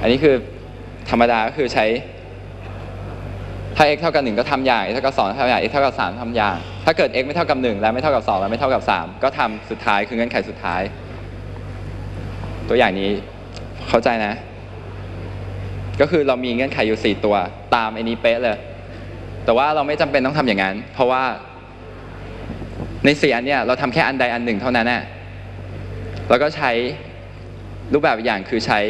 อันนี้คือธรรมดาก็คือใช้ถ้า x เท่ากับ1ก็ทำอย่าง x เท่ากับ2ทำอย่าง x เท่ากับ3ทำอย่าง ถ้าเกิด x ไม่เท่ากับ 1 และไม่เท่ากับ 2 และไม่เท่ากับ 3 ก็ทำสุดท้ายคือเงื่อนไขสุดท้าย ตัวอย่างนี้เข้าใจนะ ก็คือเรามีเงื่อนไขอยู่ 4 ตัวตามไอ้นี้เป๊ะเลย แต่ว่าเราไม่จำเป็นต้องทำอย่างนั้น เพราะว่าในสี่อันเนี่ยเราทำแค่อันใดอันหนึ่งเท่านั้นน่ะแล้วก็ใช้รูปแบบอย่างคือใช้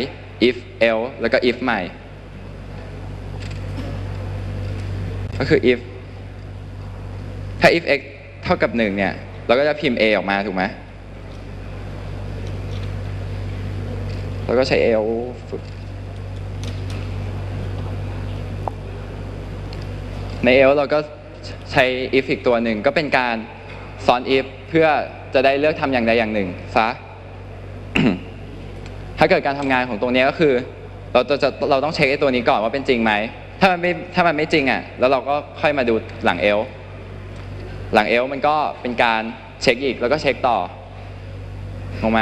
if else แล้วก็ if ใหม่ ก็คือ if ถ้า if x เท่ากับหนึ่งเนี่ย เราก็จะพิมพ์ a ออกมาถูกไหมแล้วก็ใช้ l ฝึกใน l เราก็ใช้ if อีกตัวหนึ่งก็เป็นการซ้อน if เพื่อจะได้เลือกทำอย่างใดอย่างหนึ่งซะ ถ้าเกิดการทำงานของตรงนี้ก็คือ เราจะเราต้องเช็คไอ้ตัวนี้ก่อนว่าเป็นจริงไหม ถ้ามันไม่ถ้ามันไม่จริงอะแล้วเราก็ค่อยมาดูหลังเอลหลังเอลมันก็เป็นการเช็คอีกแล้วก็เช็คต่อลงไหม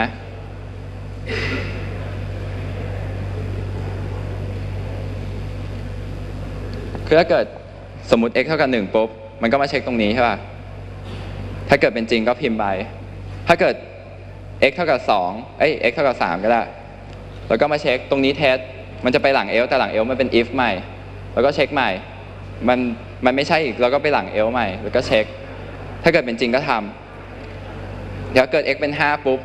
คือถ้าเกิดสมมติ x เท่ากับ1ปุ๊บมันก็มาเช็คตรงนี้ใช่ป่ะถ้าเกิดเป็นจริงก็พิมพ์ไป ถ้าเกิด x เท่ากับ2เอ้ย x เท่ากับ3ก็ได้ แล้วก็มาเช็คตรงนี้เทสมันจะไปหลัง else แต่หลัง else มันเป็น if ใหม่ แล้วก็เช็คใหม่ มันมันไม่ใช่อีกแล้วก็ไปหลัง else ใหม่ แล้วก็เช็ค ถ้าเกิดเป็นจริงก็ทำเดี๋ยวเกิด x เป็น 5 ปุ๊บ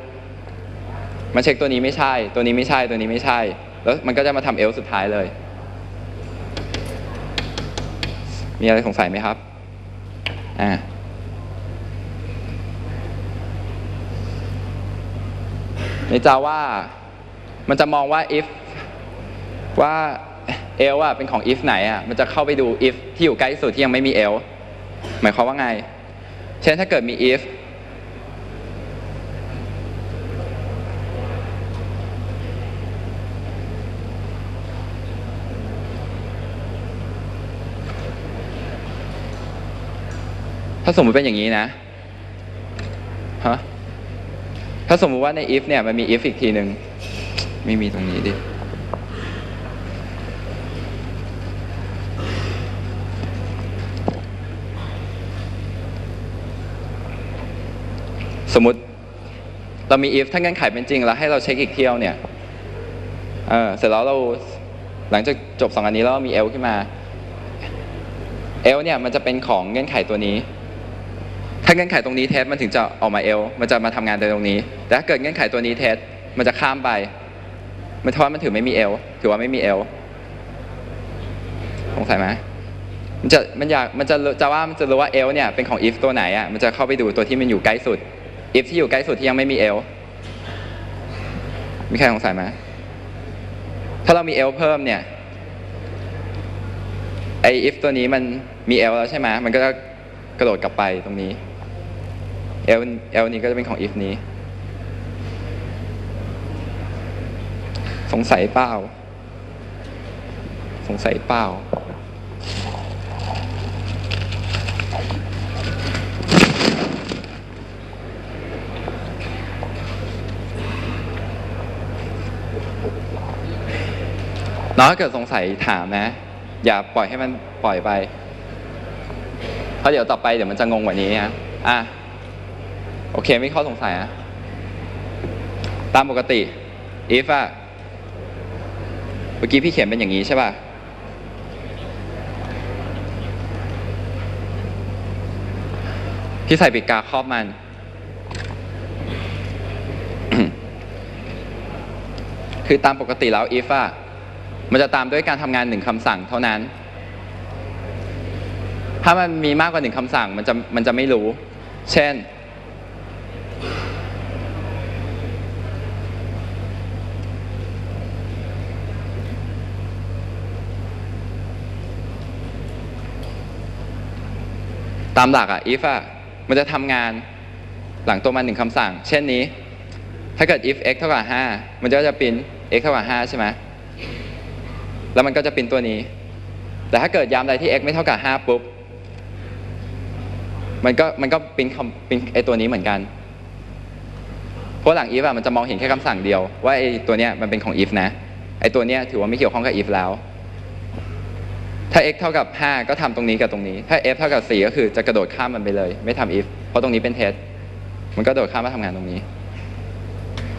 มันเช็คตัวนี้ไม่ใช่ ตัวนี้ไม่ใช่ ตัวนี้ไม่ใช่ แล้วมันก็จะมาทำ else สุดท้ายเลย มีอะไรสงสัยไหมครับ อ่าในจาว่า มันจะมองว่า if ว่า else อะเป็นของ if ไหนอะมันจะเข้าไปดู if ที่อยู่ใกล้สุดที่ยังไม่มี else หมายความว่าไง เช่นถ้าเกิดมี if ถ้าสมมติเป็นอย่างนี้นะฮะถ้าสมมุติว่าใน if เนี่ยมันมี if อีกทีหนึ่ง ไม่มีตรงนี้ดิสมมติเรามี if ถ้าเงื่อนไขเป็นจริงแล้วให้เราเช็คอีกเที่ยวเนี่ยเออเสร็จแล้วเราหลังจากจบสองอันนี้แล้วมี L ขึ้นมา L เนี่ยมันจะเป็นของเงื่อนไขตัวนี้ ถ้าเงื่อนไขตรงนี้เทสมันถึงจะออกมาเอลมันจะมาทำงานโดยตรงนี้ แต่ถ้าเกิดเงื่อนไขตัวนี้เทสมันจะข้ามไป มันเพราะว่ามันถือไม่มีเอลถือว่าไม่มีเอลสงสัยไหมมันจะมันอยากมันจะจะว่ามันจะรู้ว่าเอลเนี่ยเป็นของ if ตัวไหนอะมันจะเข้าไปดูตัวที่มันอยู่ใกล้สุด if ที่อยู่ใกล้สุดที่ยังไม่มีเอลมีใครสงสัยไหมถ้าเรามีเอลเพิ่มเนี่ยไอ if ตัวนี้มันมี l แล้วใช่ไหมมันก็จะกระโดดกลับไปตรงนี้ l l นี้ก็จะเป็นของ if นี้ สงสัยเปล่า สงสัยเปล่า น้องเกิดสงสัยถามนะ อย่าปล่อยให้มันปล่อยไป เพราะเดี๋ยวต่อไปเดี๋ยวมันจะงงกว่านี้นะอะ โอเคไม่ข้อสงสัยอะตามปกติ if อะ เมื่อกี้พี่เขียนเป็นอย่างนี้ใช่ป่ะ พี่ใส่ปีกกาครอบมัน คือตามปกติแล้ว if อะมันจะตามด้วยการทำงานหนึ่งคำสั่งเท่านั้น ถ้ามันมีมากกว่าหนึ่งคำสั่งมันจะมันจะไม่รู้ เช่น ตามหลักอะ if อะมันจะทำงานหลังตัวมันหนึ่งคำสั่ง เช่นนี้ ถ้าเกิด if x เท่ากับ 5 มันก็จะพิมพ์ x เท่ากับ 5 ใช่ไหมแล้วมันก็จะพิมพ์ตัวนี้ แต่ถ้าเกิดยามใดที่ x ไม่เท่ากับ 5 ปุ๊บ มันก็มันก็พิมพ์คำพิมพ์ไอตัวนี้เหมือนกัน เพราะหลัง if อะมันจะมองเห็นแค่คำสั่งเดียว ว่าไอตัวเนี้ยมันเป็นของ if นะ ไอตัวเนี้ยถือว่าไม่เกี่ยวข้องกับ if แล้ว ถ้า x เท่ากับ 5 ก็ทำตรงนี้กับตรงนี้ ถ้า f เท่ากับ 4 ก็คือจะกระโดดข้ามมันไปเลย ไม่ทำ if เพราะตรงนี้เป็น test มันก็โดดข้ามมาทำงานตรงนี้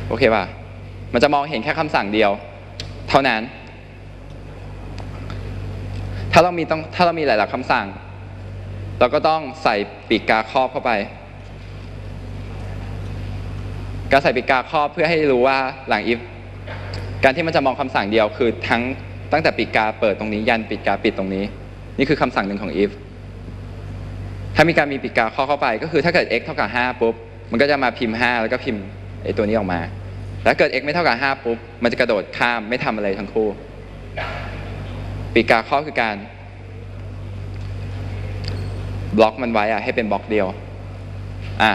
โอเคป่ะ มันจะมองเห็นแค่คำสั่งเดียว เท่านั้น ถ้าเรามีต้องถ้าเรามีหลาย ๆคำสั่ง เราก็ต้องใส่ปีกกาครอบเข้าไป การใส่ปีกกาครอบเพื่อให้รู้ว่าหลัง if การที่มันจะมองคำสั่งเดียวคือทั้ง ตั้งแต่ปีกกาเปิดตรงนี้ยันปีกกาปิดตรงนี้ นี่คือคำสั่งหนึ่งของ if ถ้ามีการมีปีกกาครอเข้าไป ก็คือถ้าเกิด x เท่ากับ5ปุ๊บมันก็จะมาพิมพ์ 5 แล้วก็พิมพ์ไอ้ตัวนี้ออกมาแล้วเกิด x ไม่เท่ากับ5ปุ๊บมันจะกระโดดข้ามไม่ทำอะไรทั้งคู่ปีกกาครอคือการบล็อกมันไว้อะให้เป็นบล็อกเดียวอะ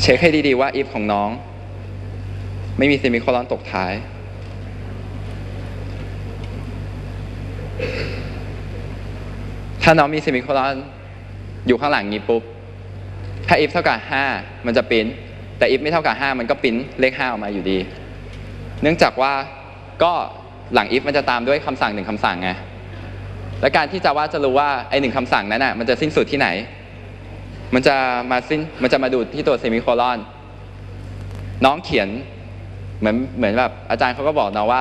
เช็คให้ดีๆว่า if ของน้อง ไม่มีเซมิโคลอนตกท้าย ถ้าน้องมีเซมิโคลอนอยู่ข้างหลังนี้ปุ๊บ ถ้า if เท่ากับ 5 มันจะปิ้น แต่ if ไม่เท่ากับ 5 มันก็ปิ้นเลข 5 ออกมาอยู่ดี เนื่องจากว่าก็หลัง if มันจะตามด้วยคำสั่งหนึ่งคำสั่งไง และการที่จะว่าจะรู้ว่าไอหนึ่งคำสั่งนั้นอะมันจะสิ้นสุดที่ไหน มันจะมาสิ้น มันจะมาดูที่ตัวเซมิโคลอน น้องเขียน เหมือนเหมือนแบบอาจารย์เขาก็บอกนะว่า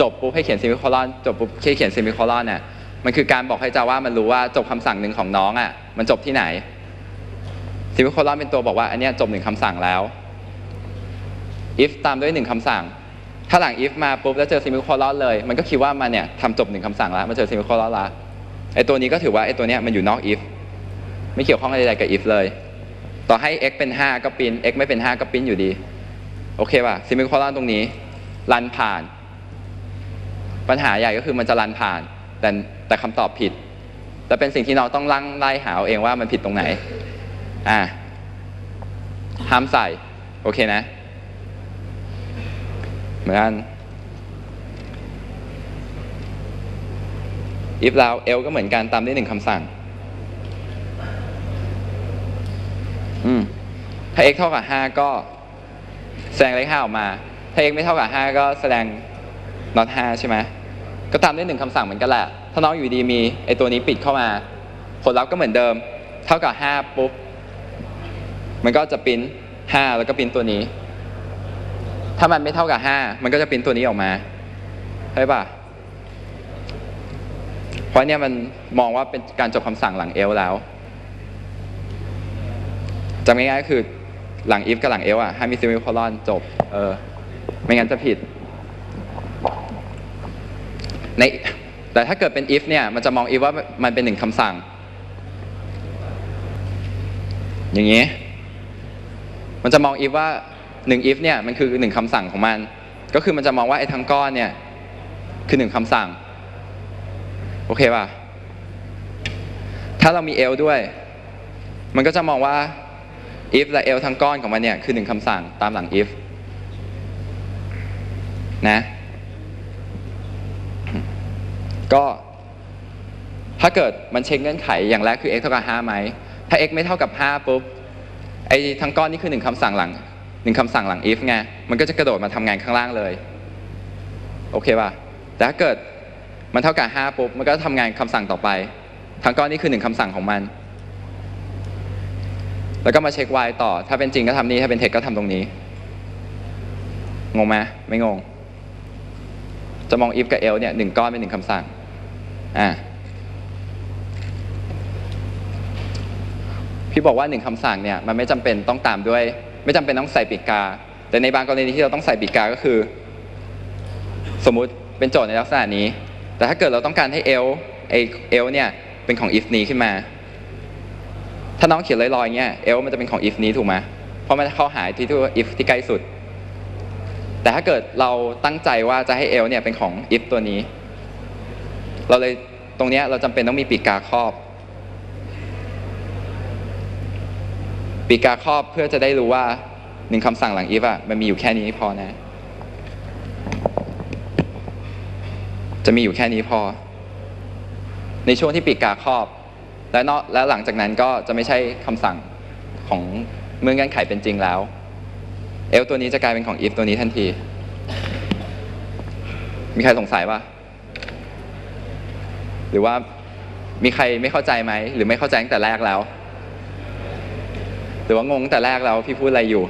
จบปุ๊บให้เขียนเซมิโคลอนจบปุ๊บให้เขียนเซมิโคลอนเนี่ยมันคือการบอกให้จาว่ามันรู้ว่าจบคำสั่งหนึ่งของน้องอะมันจบที่ไหนเซมิโคลอนเป็นตัวบอกว่าอันนี้จบหนึ่งคำสั่งแล้ว if ตามด้วยหนึ่งคำสั่ง ถ้าหลัง if มาปุ๊บแล้วเจอเซมิโคลอนเลย มันก็คิดว่ามันเนี่ยทำจบหนึ่งคำสั่งแล้วมันเจอเซมิโคลอนละไอตัวนี้ก็ถือว่าไอตัวเนี้ยมันอยู่นอก if ไม่เกี่ยวข้องอะไรกับ if เลย ต่อให้ x เป็น 5 ก็ปิ้น x ไม่เป็น 5 ก็ปิ้นอยู่ดี โอเคป่ะซิมิโคลอนตรงนี้รันผ่าน ปัญหาใหญ่ก็คือมันจะรันผ่าน แต่แต่คำตอบผิด แต่เป็นสิ่งที่เราต้องลั่งไล่หาเอาเองว่ามันผิดตรงไหน อ่าห้ามใส่ โอเคนะ เหมือนกัน if แล้ว l ก็เหมือนกันตามด้วยหนึ่งคำสั่ง อืม ถ้า x เท่ากับ 5 ก็ แสดงเลข5ออกมา ถ้า x ไม่เท่ากับ5ก็แสดง not 5ใช่ไหมก็ตามด้วยหนึ่งคำสั่งเหมือนกันแหละ ถ้าน้องอยู่ดีมีไอตัวนี้ปิดเข้ามา ผลลัพธ์ก็เหมือนเดิม เท่ากับ5ปุ๊บ มันก็จะปิ้น5แล้วก็ปิ้นตัวนี้ ถ้ามันไม่เท่ากับ5มันก็จะปิ้นตัวนี้ออกมาใช่ปะเพราะเนี่ยมันมองว่าเป็นการจบคำสั่งหลัง L แล้วจำง่ายๆคือ หลัง if กับหลัง else อะให้มี semicolon จบ เออ ไม่งั้นจะผิด ในแต่ถ้าเกิดเป็น if เนี่ย มันจะมอง if ว่ามันเป็นหนึ่งคำสั่ง อย่างนี้ มันจะมอง if ว่าหนึ่ง if เนี่ย มันคือหนึ่งคำสั่งของมัน ก็คือมันจะมองว่าไอ้ทั้งก้อนเนี่ย คือหนึ่งคำสั่ง โอเคป่ะ ถ้าเรามี else ด้วย มันก็จะมองว่า if และ else ทั้งก้อนของมันเนี่ยคือหนึ่งคำสั่งตามหลัง if นะก็ถ้าเกิดมันเช็คเงื่อนไขอย่างแรกคือ x เท่ากับ 5 ไหม ถ้า x ไม่เท่ากับ 5 ปุ๊บ ไอ้ทั้งก้อนนี่คือหนึ่งคำสั่งหลังหนึ่งคำสั่งหลัง if ไง มันก็จะกระโดดมาทำงานข้างล่างเลย โอเคป่ะ แต่ถ้าเกิดมันเท่ากับ 5 ปุ๊บ มันก็ทำงานคำสั่งต่อไป ทั้งก้อนนี่คือหนึ่งคำสั่งของมัน แล้วก็มาเช็ค y ต่อ ถ้าเป็นจริงก็ทำนี้ ถ้าเป็นเทคก็ทำตรงนี้ งงไหมไม่งง จะมอง if กับ else เนี่ยหนึ่งก้อนเป็นหนึ่งคำสั่ง อ่า พี่บอกว่าหนึ่งคำสั่งเนี่ย มันไม่จำเป็นต้องตามด้วย ไม่จำเป็นต้องใส่ปีกกา แต่ในบางกรณีที่เราต้องใส่ปีกกาก็คือ สมมุติเป็นโจทย์ในลักษณะนี้ แต่ถ้าเกิดเราต้องการให้ else ไอ else เนี่ย เป็นของ if นี้ขึ้นมา ถ้าน้องเขียนลอยๆเงี้ย else มันจะเป็นของ if นี้ถูกไหมเพราะมันจะเข้าหาที่ที่ if ที่ใกล้สุด แต่ถ้าเกิดเราตั้งใจว่าจะให้ else เนี่ยเป็นของ if ตัวนี้ เราเลยตรงเนี้ยเราจำเป็นต้องมีปีกกาครอบ ปีกกาครอบเพื่อจะได้รู้ว่าหนึ่งคำสั่งหลัง if อะมันมีอยู่แค่นี้พอนะ จะมีอยู่แค่นี้พอ ในช่วงที่ปีกกาครอบ และนอกและหลังจากนั้นก็จะไม่ใช่คำสั่งของเมื่อเงื่อนไขเป็นจริงแล้ว เอลตัวนี้จะกลายเป็นของ if ตัวนี้ทันที มีใครสงสัยปะหรือว่ามีใครไม่เข้าใจไหม หรือไม่เข้าใจตั้งแต่แรกแล้ว หรือว่างงตั้งแต่แรกแล้วพี่พูดอะไรอยู่